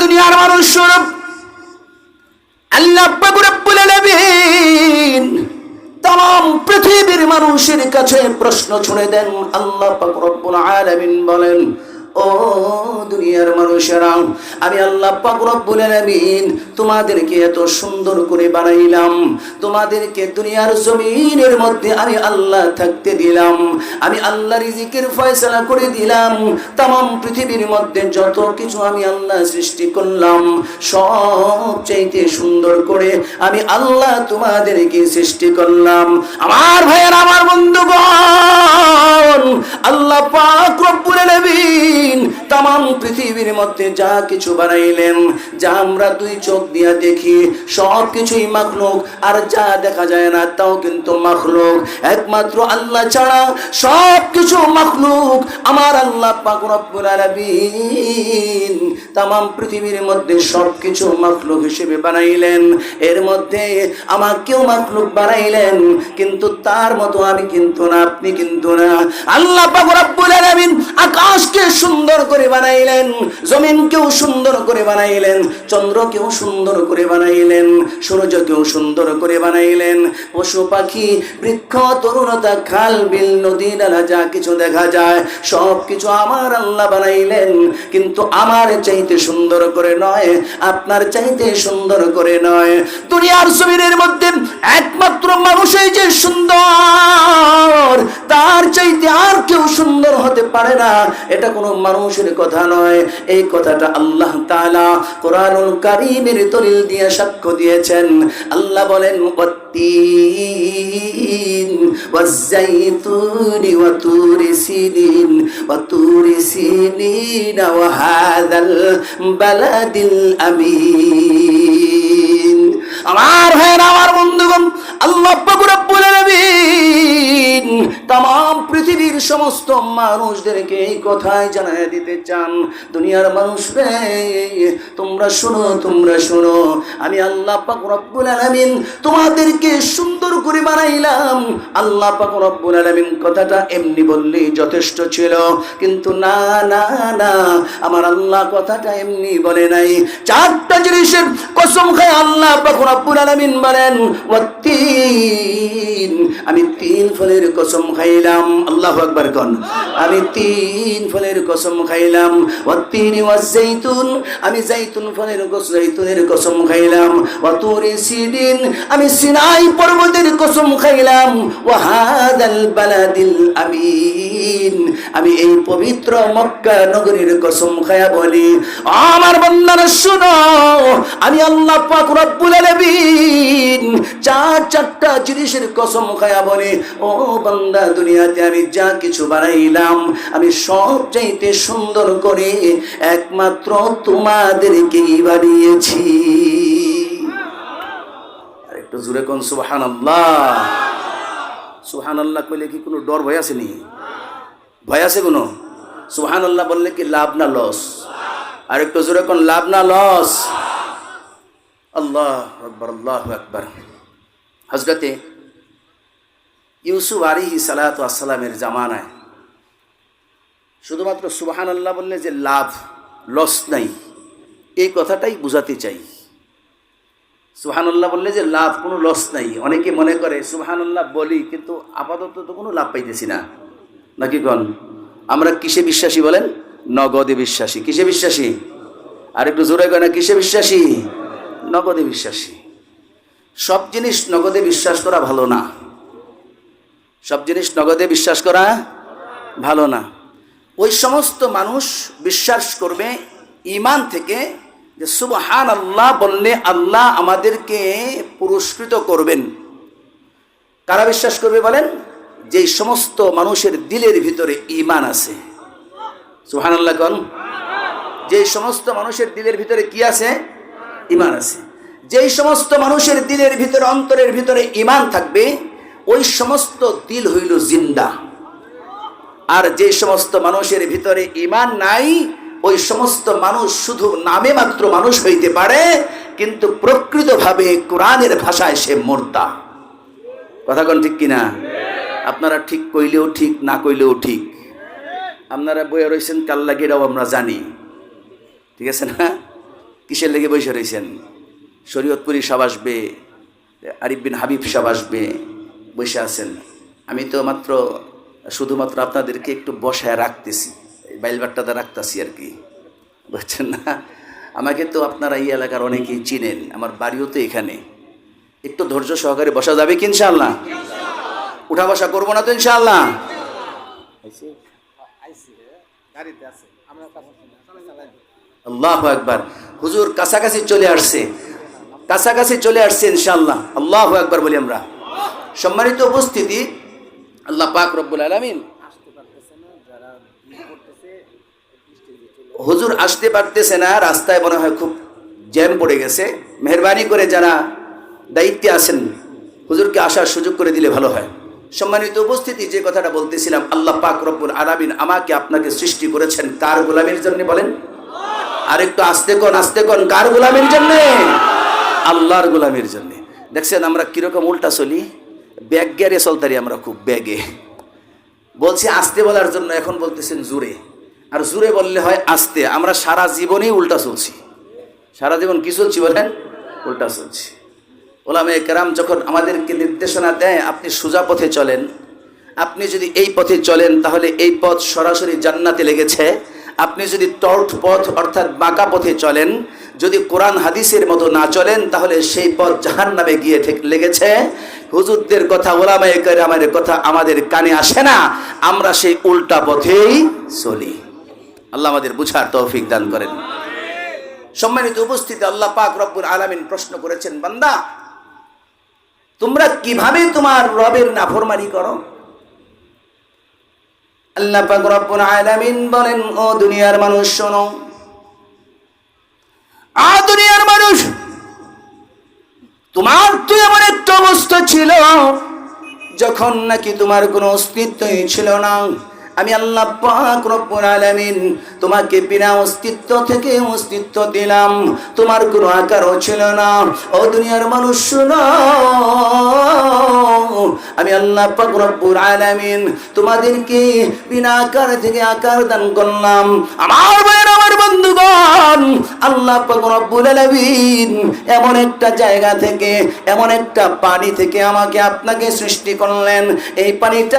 দুনিয়ার মানুষ আল্লাহ তাম পৃথিবীর মানুষের কাছে প্রশ্ন ছুড়ে দেন। আল্লাহ বলেন ও দুনিয়ার মানুষেরা। আমি আল্লাহ পাক রব্বুল আলামিন তোমাদেরকে এত সুন্দর করে বানাইলাম। তোমাদেরকে দুনিয়ার জমিনের মধ্যে আমি আল্লাহ থাকতে দিলাম। আমি আল্লাহ রিজিকের ফয়সালা করে দিলাম। তাম পৃথিবীর মধ্যে যত কিছু আমি আল্লাহ সৃষ্টি করলাম সব চাইতে সুন্দর করে আমি আল্লাহ তোমাদেরকে সৃষ্টি করলাম। আমার ভাইয়ের, আমার বন্ধুগণ, আল্লাহ পাক রব্বুল আলামিন তাম পৃথিবীর মধ্যে যা কিছু বানাইলেন, যা আমরা দুই চোখ দিয়া দেখি, সব কিছুই মাখলুক। আর যা দেখা যায় না, তাও কিন্তু মাখলুক। একমাত্র আল্লাহ ছাড়া সব কিছু মাখলুক। আমার আল্লাহ তাম পৃথিবীর মধ্যে সব কিছু মাখলুক হিসেবে বানাইলেন। এর মধ্যে আমাকেও মাখলুক বানাইলেন, কিন্তু তার মতো আমি কিন্তু না, আপনি কিন্তু না। আল্লাহ পাক রব্বুল আলামিন আকাশকে সুন্দর করে বানাইলেন। জমিনকেও সুন্দর করে বানাইলেন চন্দ্রকেও সুন্দর করে বানাইলেন সূর্যকেও সুন্দর করে বানাইলেন। পশু পাখি, বৃক্ষ তরুণতা খাল, বিল, নদী, নালা, যা কিছু দেখা যায়, সব কিছু আমার আল্লাহ বানাইলেন। কিন্তু আমার চাইতে সুন্দর করে নয়, আপনার চাইতে সুন্দর করে নয়। দুনিয়ার জমিনের মধ্যে একমাত্র মানুষই যে সুন্দর, তার চাইতে আর কেউ পারে না, এটা কোনো মানুষের কথা নয়। এই কথাটা আল্লাহ তাআলা কোরআনুল কারীমের দলিল দিয়ে সাক্ষ্য দিয়েছেন। আল্লাহ বলেন আমার ভাইয়ের, আমার বন্ধুগণ, আল্লাহ পাক রব্বুল আলামিন তাম পৃথিবীর সমস্ত মানুষদেরকে এই কথাই জানায় দিতে চান। দুনিয়ার মানুষ রে, তোমরা শোনো তোমরা শোনো। আমি আল্লাহ পাক রব্বুল আলামিন তোমাদেরকে সুন্দর করে বানাইলাম। আল্লাহ পাক রব্বুল আলামিন কথাটা এমনি বললেই যথেষ্ট ছিল। কিন্তু না না না, আমার আল্লাহ কথাটা এমনি বলে নাই। চারটা জিনিসের কসম খায় আল্লাহ পাক রব্বুল আলামিন বলেন আমি তিন ফলের কসম খাইলাম, আল্লাহু আকবার কোন। আমি তিন ফলের কসম খাইলাম ওয়াত্তিন ওয়াজাইতুন আমি জাইতুন ফলের কসম জাইতুনের কসম খাইলাম ওয়াতুরি সিদিন আমি সিনাই পর্বতের কসম খাইলাম ওয়াহাদাল বালাদিল আমিন। আমি এই পবিত্র মক্কা নগরীর কসম খায়া বলি আমার বান্দারা, শুনো, আমি আল্লাহ পাক রব্বুল আলামিন চার চারটা জিনিসের কসম খায়া বলি, ও বান্দা দুনিয়াতে আমি যা কিছু বানাইলাম, আমি সব চাইতে সুন্দর করে একমাত্র তোমাদেরকেই বানিয়েছি। আর একটু জুড়ে কোন সুবহান আল্লাহ সুবহান আল্লাহ কইলে কি কোনো ডর ভয় আসেনি? ভয় আছে কোনো? সুবহান আল্লাহ বললে কি লাভ না লস? আর একটু জোরে কোন লাভ না লস? আল্লাহ আকবর আল্লাহ আকবর। হজরতে ইউসুফ আলিহি সালাত আসসালামের জামানায়। শুধুমাত্র সুবাহান আল্লাহ বললে যে লাভ লস নাই। এই কথাটাই বুঝাতে চাই। সুবহানাল্লাহ বললে যে লাভ, কোনো লস নাই। অনেকে মনে করে, সুবহানাল্লাহ বলি, কিন্তু আপাতত তো কোনো লাভ পাইতেছি না। নাকি কন? আমরা কিসে বিশ্বাসী বলেন? নগদে বিশ্বাসী। কিসে বিশ্বাসী? আর একটু জোরে কয় না, কিসে বিশ্বাসী? নগদে বিশ্বাসী। সব জিনিস নগদে বিশ্বাস করা ভালো না। সব জিনিস নগদে বিশ্বাস করা ভালো না। ওই সমস্ত মানুষ বিশ্বাস করবে ইমান থেকে যে সুবহান আল্লাহ বললে আল্লাহ আমাদেরকে পুরস্কৃত করবেন। কারা বিশ্বাস করবে বলেন? যে সমস্ত মানুষের দিলের ভিতরে ইমান আছে। সুহান আল্লাহ কন। যে সমস্ত মানুষের দিলের ভিতরে কি আছে? ইমান আছে। যেই সমস্ত মানুষের দিলের ভিতরে, অন্তরের ভিতরে ইমান থাকবে ওই সমস্ত দিল হইল জিন্দা। আর যে সমস্ত মানুষের ভিতরে ইমান নাই, ওই সমস্ত মানুষ শুধু নামে মাত্র মানুষ হইতে পারে, কিন্তু প্রকৃতভাবে কোরআনের ভাষায় সে মোর্তা কথা কোন ঠিক কিনা? আপনারা ঠিক কইলেও ঠিক, না কইলেও ঠিক। আপনারা বইয়ে রয়েছেন কাল্লাগিরাও আমরা জানি। ঠিক আছে না? কিসের লেগে বসে রয়েছেন শরীয়তপুরি সাহ আসবে, আরিফ বিন হাবিব সাহ আসবে। বসে আছেন। আমি তো মাত্র, শুধুমাত্র আপনাদেরকে একটু বসায় রাখতেছি। বাইলবাট্টাতে রাখতেছি আর কি। বুঝছেন না? আমাকে তো আপনারা এই এলাকার অনেকেই চিনেন। আমার বাড়িও তো এখানে। একটু ধৈর্য সহকারে বসা যাবে কি ইনশাল্লাহ উঠা বসা করব না তো ইনশাল্লাহ আল্লাহ একবার হুজুর কাছাকাছি চলে আসছে। কাছাকাছি চলে আসছে ইনশাল্লাহ আল্লাহ একবার বলি আমরা। সম্মানিত উপস্থিতি, আল্লাহ পাক রব্বুল আলামিন হুজুর আসতে পারতেছে না, রাস্তায় মনে হয় খুব জ্যাম পড়ে গেছে। মেহরবানি করে যারা দায়িত্বে আছেন, হুজুরকে আসার সুযোগ করে দিলে ভালো হয়। সম্মানিত উপস্থিতি, যে কথাটা বলতেছিলাম, আল্লাহ পাক রব্বুল আলামিন আমাকে আপনাকে সৃষ্টি করেছেন কার গোলামের জন্য বলেন? আর একটু আস্তে কোন আস্তে কোন, কার গোলামের জন্য? আল্লাহর গোলামের জন্য। দেখছেন আমরা কীরকম উল্টা চলি? ব্যাগ গিয়ারে চলতারি আমরা খুব ব্যাগে। বলছি, আস্তে বলার জন্য এখন বলতেছেন জুড়ে আর জুড়ে বললে হয় আস্তে। আমরা সারা জীবনেই উল্টা চলছি। সারা জীবন কি চলছি বলেন? উল্টা চলছি। ওলামে কেরাম যখন আমাদেরকে নির্দেশনা দেয়, আপনি সোজা পথে চলেন। আপনি যদি এই পথে চলেন, তাহলে এই পথ সরাসরি জান্নাতে লেগেছে। আপনি যদি টর্ট পথ, অর্থাৎ বাঁকা পথে চলেন, যদি কোরআন হাদিসের মতো না চলেন, তাহলে সেই পথ জাহান নামে গিয়ে লেগেছে। হুজুরদের কথা, ওলামায়ে কেরামের কথা আমাদের কানে আসে না। আমরা সেই উল্টা পথেই চলি। আল্লাহ আমাদের বুঝার তৌফিক দান করেন। সম্মানিত উপস্থিতি, আল্লাহ পাক রব্বুল আলামিন প্রশ্ন করেছেন, বান্দা, তোমরা কীভাবে তোমার রবের নাফরমানি করো? আল্লাহ পাক রব্বুল আলামিন বলেন, ও দুনিয়ার মানুষ, শোনো। আ তোমার তো এমন একটা অবস্থা ছিল যখন নাকি তোমার কোনো অস্তিত্বই ছিল না। আমি আল্লাহ পাক রব্বুল আলামিন তোমাকে বিনা অস্তিত্ব থেকে অস্তিত্ব দিলাম। তোমার কোনো আকারও ছিল না। ও দুনিয়ার মানুষ, শোনো। আমি আল্লাহ পাক রব্বুল আলামিন তোমাদেরকে বিনা আকার থেকে আকার দান করলাম। আমার ভাইয়ের, আমার বন্ধুগণ, আল্লাহ পাক রব্বুল আলামিন এমন একটা জায়গা থেকে, এমন একটা পানি থেকে আমাকে আপনাকে সৃষ্টি করলেন। এই পানিটা